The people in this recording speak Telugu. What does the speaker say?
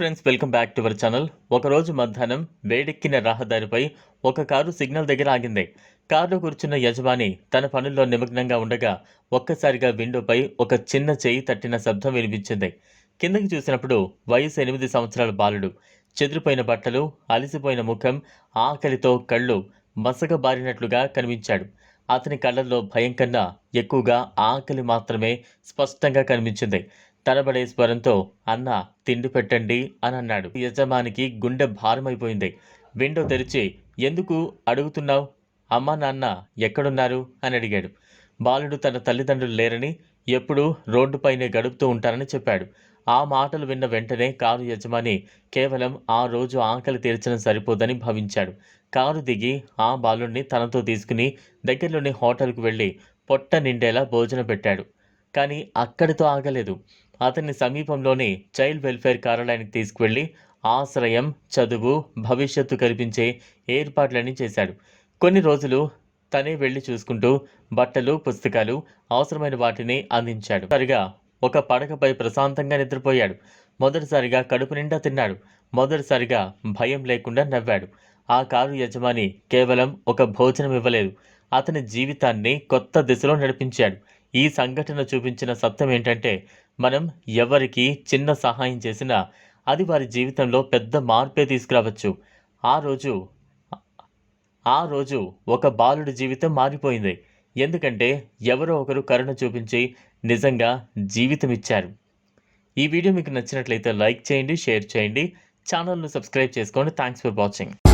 Friends welcome back to our channel ఒకరోజు మధ్యాహ్నం వేడెక్కిన రహదారిపై ఒక కారు సిగ్నల్ దగ్గర ఆగింది. కారులో కూర్చున్న యజమాని తన పనుల్లో నిమగ్నంగా ఉండగా ఒక్కసారిగా విండోపై ఒక చిన్న చేయి తట్టిన శబ్దం వినిపించింది. కిందకి చూసినప్పుడు వయసు ఎనిమిది సంవత్సరాల బాలుడు. చెదిరిపోయిన బట్టలు అలసిపోయిన ముఖం ఆకలితో కళ్ళు మసగబారినట్లుగా కనిపించాడు. అతని కళ్ళల్లో భయం కన్నా ఎక్కువగా ఆకలి మాత్రమే స్పష్టంగా కనిపించింది. తనబడే స్వరంతో అన్న తిండి పెట్టండి అని అన్నాడు యజమానికి గుండె భారమైపోయింది. విండో తెరిచి ఎందుకు? అడుగుతున్నావు? అమ్మా నాన్న ఎక్కడున్నారు? అని అడిగాడు. బాలుడు తన తల్లిదండ్రులు లేరని ఎప్పుడూ రోడ్డుపైనే గడుపుతూ ఉంటారని చెప్పాడు. ఆ మాటలు విన్న వెంటనే కారు యజమాని కేవలం ఆ రోజు ఆకలి తీర్చడం సరిపోదని భావించాడు. కారు దిగి ఆ బాలుడిని తనతో తీసుకుని దగ్గరలోని హోటల్కు వెళ్ళి పొట్ట నిండేలా భోజనం పెట్టాడు. కానీ అక్కడితో ఆగలేదు. అతన్ని సమీపంలోని చైల్డ్ వెల్ఫేర్ కార్యాలయానికి తీసుకువెళ్ళి ఆశ్రయం చదువు భవిష్యత్తు కల్పించే ఏర్పాట్లన్నీ చేశాడు. కొన్ని రోజులు తనే వెళ్ళి చూసుకుంటూ బట్టలు పుస్తకాలు అవసరమైన వాటిని అందించాడు. సరిగా ఒక పడకపై ప్రశాంతంగా నిద్రపోయాడు. మొదటిసారిగా కడుపు నిండా తిన్నాడు. మొదటిసారిగా భయం లేకుండా నవ్వాడు. ఆ కారు యజమాని కేవలం ఒక భోజనం ఇవ్వలేదు. అతని జీవితాన్ని కొత్త దిశలో నడిపించాడు. ఈ సంఘటన చూపించిన సత్యం ఏంటంటే మనం ఎవరికి చిన్న సహాయం చేసినా అది వారి జీవితంలో పెద్ద మార్పే తీసుకురావచ్చు. ఆ రోజు ఆ రోజు ఒక బాలుడి జీవితం మారిపోయింది. ఎందుకంటే ఎవరో ఒకరు కరుణ చూపించి నిజంగా జీవితం ఇచ్చారు. ఈ వీడియో మీకు నచ్చినట్లయితే లైక్ చేయండి షేర్ చేయండి. ఛానల్ను సబ్స్క్రైబ్ చేసుకోండి. Thanks for watching